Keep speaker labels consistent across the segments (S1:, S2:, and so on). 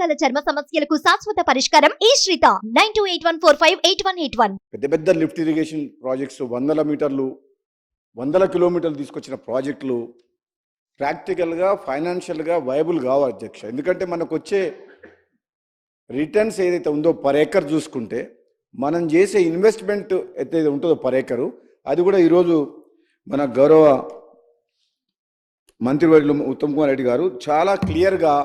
S1: రకరకాల చర్మ సమస్యలకు శాశ్వత పరిష్కారం ఈ శ్రీత. Nine two eight one four five eight one eight one.
S2: పెద్ద పెద్ద లిఫ్ట్ ఇరిగేషన్ ప్రాజెక్ట్స్ వందల మీటర్లు వందల కిలోమీటర్లు తీసుకొచ్చిన ప్రాజెక్టులు ప్రాక్టికల్గా ఫైనాన్షియల్గా వైబుల్ కావు అధ్యక్ష. ఎందుకంటే మనకు వచ్చే రిటర్న్స్ ఏదైతే ఉందో పర్ ఏకర్ చూసుకుంటే మనం చేసే ఇన్వెస్ట్మెంట్ అయితే ఉంటుందో పర్ ఏకరు అది కూడా ఈరోజు మన గౌరవ మంత్రివర్యులు ఉత్తమ్ కుమార్ రెడ్డి గారు చాలా క్లియర్గా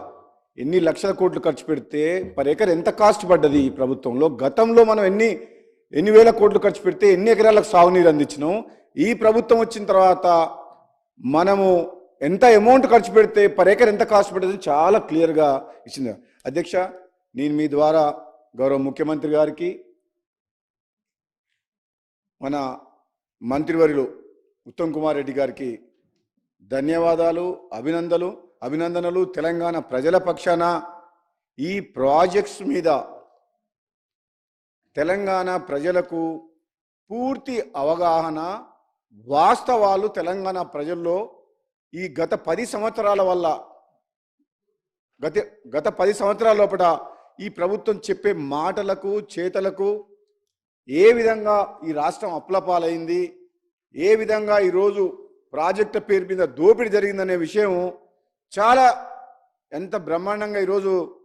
S2: ఎన్ని లక్షల కోట్లు ఖర్చు పెడితే పర్ ఎకర్ ఎంత కాస్ట్ పడ్డది ఈ ప్రభుత్వంలో? గతంలో మనం ఎన్ని ఎన్ని వేల కోట్లు ఖర్చు పెడితే ఎన్ని ఎకరాలకు సాగునీరు అందించినాం? ఈ ప్రభుత్వం వచ్చిన తర్వాత మనము ఎంత అమౌంట్ ఖర్చు పెడితే పర్ ఎకర్ ఎంత కాస్ట్ పడ్డది చాలా క్లియర్గా ఇచ్చింది. అధ్యక్ష నేను మీ ద్వారా గౌరవ ముఖ్యమంత్రి గారికి మన మంత్రివర్యులు ఉత్తమ్ కుమార్ రెడ్డి గారికి ధన్యవాదాలు అభినందనలు అభినందనలు తెలంగాణ ప్రజల పక్షాన. ఈ ప్రాజెక్ట్స్ మీద తెలంగాణ ప్రజలకు పూర్తి అవగాహన వాస్తవాలు తెలంగాణ ప్రజల్లో ఈ గత పది సంవత్సరాల వల్ల గత గత పది సంవత్సరాల లోపల ఈ ప్రభుత్వం చెప్పే మాటలకు చేతలకు ఏ విధంగా ఈ రాష్ట్రం అప్లపాలైంది ఏ విధంగా ఈరోజు ప్రాజెక్టు పేరు మీద దోపిడీ జరిగిందనే విషయం చాలా ఎంత బ్రహ్మాండంగా ఈరోజు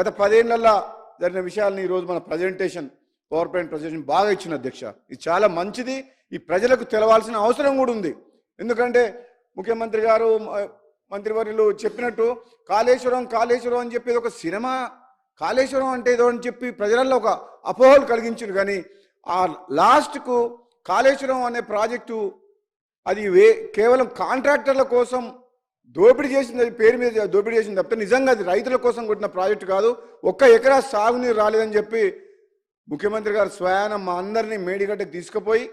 S2: గత పదేళ్ళలో జరిగిన విషయాలని ఈరోజు మన ప్రజెంటేషన్ పవర్ పాయింట్ ప్రజెంటేషన్ బాగా ఇచ్చిన అధ్యక్ష. ఇది చాలా మంచిది. ఈ ప్రజలకు తెలవాల్సిన అవసరం కూడా ఉంది. ఎందుకంటే ముఖ్యమంత్రి గారు మ- మంత్రివర్యులు చెప్పినట్టు కాళేశ్వరం కాళేశ్వరం అని చెప్పేది ఒక సినిమా. కాళేశ్వరం అంటే ఏదో అని చెప్పి ప్రజలలో ఒక అపోహలు కలిగించారు కానీ ఆ లాస్ట్కు కాళేశ్వరం అనే ప్రాజెక్టు అది వే కేవలం కాంట్రాక్టర్ల కోసం దోపిడీ చేసింది అది పేరు మీద దోపిడీ చేసింది తప్పితే నిజంగా అది రైతుల కోసం కొట్టిన ప్రాజెక్టు కాదు. ఒక్క ఎకరా సాగునీరు రాలేదని చెప్పి ముఖ్యమంత్రి గారు స్వయాన మా అందరినీ మేడిగడ్డకు తీసుకుపోయి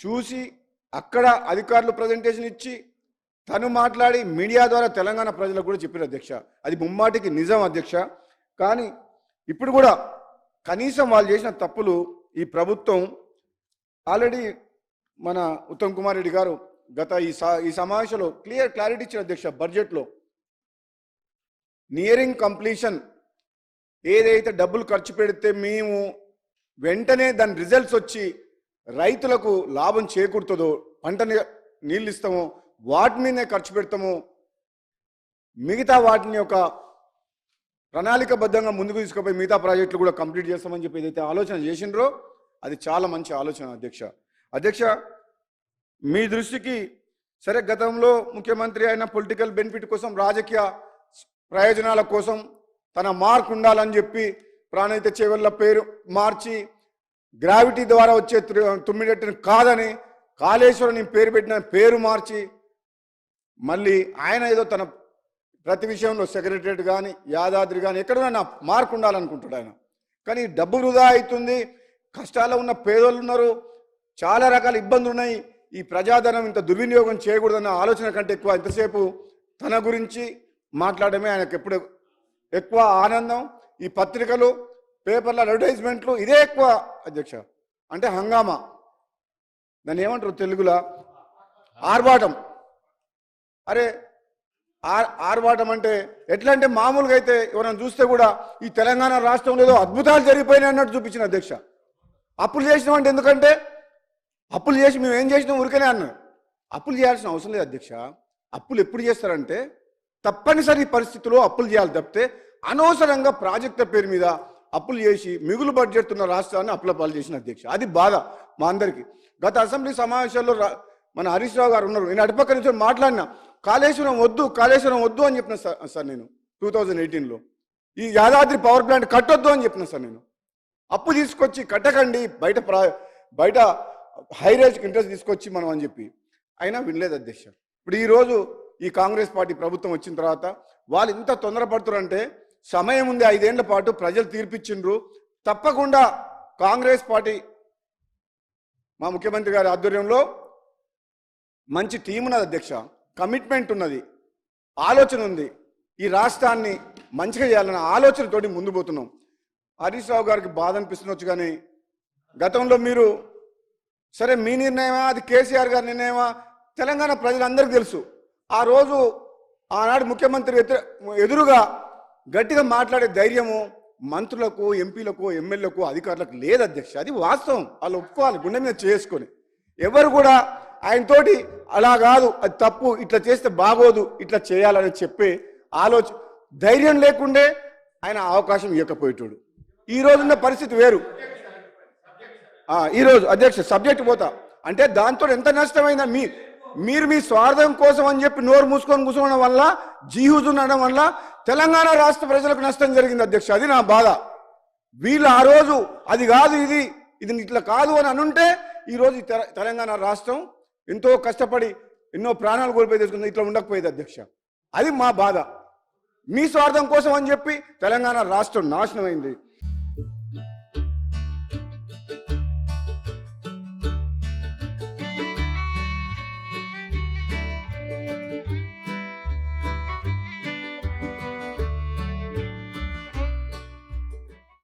S2: చూసి అక్కడ అధికారులు ప్రజెంటేషన్ ఇచ్చి తను మాట్లాడి మీడియా ద్వారా తెలంగాణ ప్రజలకు కూడా చెప్పారు అధ్యక్ష. అది ముమ్మాటికి నిజం అధ్యక్ష. కానీ ఇప్పుడు కూడా కనీసం వాళ్ళు చేసిన తప్పులు ఈ ప్రభుత్వం ఆల్రెడీ మన ఉత్తమ్ కుమార్ రెడ్డి గారు గత ఈ ఈ సమావేశంలో క్లియర్ క్లారిటీ ఇచ్చిన అధ్యక్ష బడ్జెట్లో నియరింగ్ కంప్లీషన్ ఏదైతే డబ్బులు ఖర్చు పెడితే మేము వెంటనే దాని రిజల్ట్స్ వచ్చి రైతులకు లాభం చేకూరుతుందో పంటని నీళ్ళు ఇస్తామో వాటి మీదనే ఖర్చు పెడతామో మిగతా వాటిని ఒక ప్రణాళికబద్ధంగా ముందుకు తీసుకుపోయి మిగతా ప్రాజెక్టులు కూడా కంప్లీట్ చేస్తామని చెప్పి ఏదైతే ఆలోచన చేసిండ్రో అది చాలా మంచి ఆలోచన అధ్యక్ష. అధ్యక్ష మీ దృష్టికి సరే గతంలో ముఖ్యమంత్రి అయిన పొలిటికల్ బెనిఫిట్ కోసం రాజకీయ ప్రయోజనాల కోసం తన మార్క్ ఉండాలని చెప్పి ప్రాణహిత చేవల్ల పేరు మార్చి గ్రావిటీ ద్వారా వచ్చే త్రి- తుమ్మిడెట్టుని కాదని కాళేశ్వరం పేరు పెట్టిన పేరు మార్చి మళ్ళీ ఆయన ఏదో తన ప్రతి విషయంలో సెక్రటరేట్ కానీ యాదాద్రి కానీ ఎక్కడైనా నా మార్క్ ఉండాలనుకుంటాడు ఆయన. కానీ డబ్బు వృధా అవుతుంది కష్టాల్లో ఉన్న పేదోళ్ళు ఉన్నారు చాలా రకాల ఇబ్బందులు ఉన్నాయి ఈ ప్రజాధనం ఇంత దుర్వినియోగం చేయకూడదన్న ఆలోచన కంటే ఎక్కువ ఇంతసేపు తన గురించి మాట్లాడమే ఆయనకు ఎప్పుడు ఎక్కువ ఆనందం. ఈ పత్రికలు పేపర్ల అడ్వర్టైజ్మెంట్లు ఇదే ఎక్కువ అధ్యక్ష. అంటే హంగామా. దాన్ని ఏమంటారు తెలుగులో? ఆర్భాటం. అరే ఆర్ ఆర్భాటం అంటే ఎట్లా అంటే మామూలుగా అయితే ఎవరైనా చూస్తే కూడా ఈ తెలంగాణ రాష్ట్రంలో ఏదో అద్భుతాలు జరిగిపోయినాయి అన్నట్టు చూపించిన అధ్యక్ష. అప్పులు చేసినామంటే ఎందుకంటే అప్పులు చేసి మేము ఏం చేసినాం ఊరికనే అన్నాను అప్పులు చేయాల్సిన అవసరం లేదు అధ్యక్ష. అప్పులు ఎప్పుడు చేస్తారంటే తప్పనిసరి పరిస్థితుల్లో అప్పులు చేయాలి తప్పితే అనవసరంగా ప్రాజెక్టుల పేరు మీద అప్పులు చేసి మిగులు బడ్జెట్ ఉన్న రాష్ట్రాన్ని అప్పుల పాలు చేసిన అధ్యక్ష. అది బాధ మా అందరికీ. గత అసెంబ్లీ సమావేశాల్లో రా- మన హరీష్ రావు గారు ఉన్నారు. నేను అటుపక్క నుంచి మాట్లాడినా కాళేశ్వరం వద్దు కాళేశ్వరం వద్దు అని చెప్పిన సార్ సార్ నేను టూ థౌజండ్ ఎయిటీన్లో ఈ యాదాద్రి పవర్ ప్లాంట్ కట్టొద్దు అని చెప్పిన సార్ నేను. అప్పు తీసుకొచ్చి కట్టకండి బయట ప్రా బయట హై రేజ్కి ఇంట్రెస్ట్ తీసుకొచ్చి మనం అని చెప్పి. అయినా వినలేదు అధ్యక్ష. ఇప్పుడు ఈరోజు ఈ కాంగ్రెస్ పార్టీ ప్రభుత్వం వచ్చిన తర్వాత వాళ్ళు ఇంత తొందరపడుతున్నారంటే సమయం ఉంది ఐదేళ్ళ పాటు ప్రజలు తీర్పిచ్చిండ్రు. తప్పకుండా కాంగ్రెస్ పార్టీ మా ముఖ్యమంత్రి గారి ఆధ్వర్యంలో మంచి టీం ఉన్నది అధ్యక్ష. కమిట్మెంట్ ఉన్నది. ఆలోచన ఉంది. ఈ రాష్ట్రాన్ని మంచిగా చేయాలన్న ఆలోచనతోటి ముందు పోతున్నాం. హరీష్ రావు గారికి బాధ అనిపిస్తుండొచ్చు కానీ గతంలో మీరు సరే మీ నిర్ణయమా? అది కేసీఆర్ గారి నిర్ణయమా? తెలంగాణ ప్రజలందరికీ తెలుసు. ఆ రోజు ఆనాడు ముఖ్యమంత్రి ఎదురుగా గట్టిగా మాట్లాడే ధైర్యము మంత్రులకు ఎంపీలకు ఎమ్మెల్యేలకు అధికారులకు లేదు అధ్యక్ష. అది వాస్తవం. వాళ్ళు ఒప్పుకోవాలి గుండె మీద చేసుకొని. ఎవరు కూడా ఆయనతోటి అలా కాదు అది తప్పు ఇట్లా చేస్తే బాగోదు ఇట్లా చేయాలని చెప్పే ఆలోచన ధైర్యం లేకుండే ఆయన అవకాశం ఇవ్వకపోయేటోడు ఈ రోజున్న పరిస్థితి వేరు. ఈరోజు అధ్యక్ష సబ్జెక్ట్ పోతా. అంటే దాంతో ఎంత నష్టమైందా మీ మీరు మీ స్వార్థం కోసం అని చెప్పి నోరు మూసుకొని కూర్చోవడం వల్ల జీహూజ్ ఉండడం వల్ల తెలంగాణ రాష్ట్ర ప్రజలకు నష్టం జరిగింది అధ్యక్ష. అది నా బాధ. వీళ్ళు ఆ రోజు అది కాదు ఇది ఇది ఇట్లా కాదు అని అనుంటే ఈరోజు తెల- తెలంగాణ రాష్ట్రం ఎంతో కష్టపడి ఎన్నో ప్రాణాలు కోల్పోయి తెచ్చుకుంది ఇట్లా ఉండకపోయేది అధ్యక్ష. అది మా బాధ. మీ స్వార్థం కోసం అని చెప్పి తెలంగాణ రాష్ట్రం నాశనం అయింది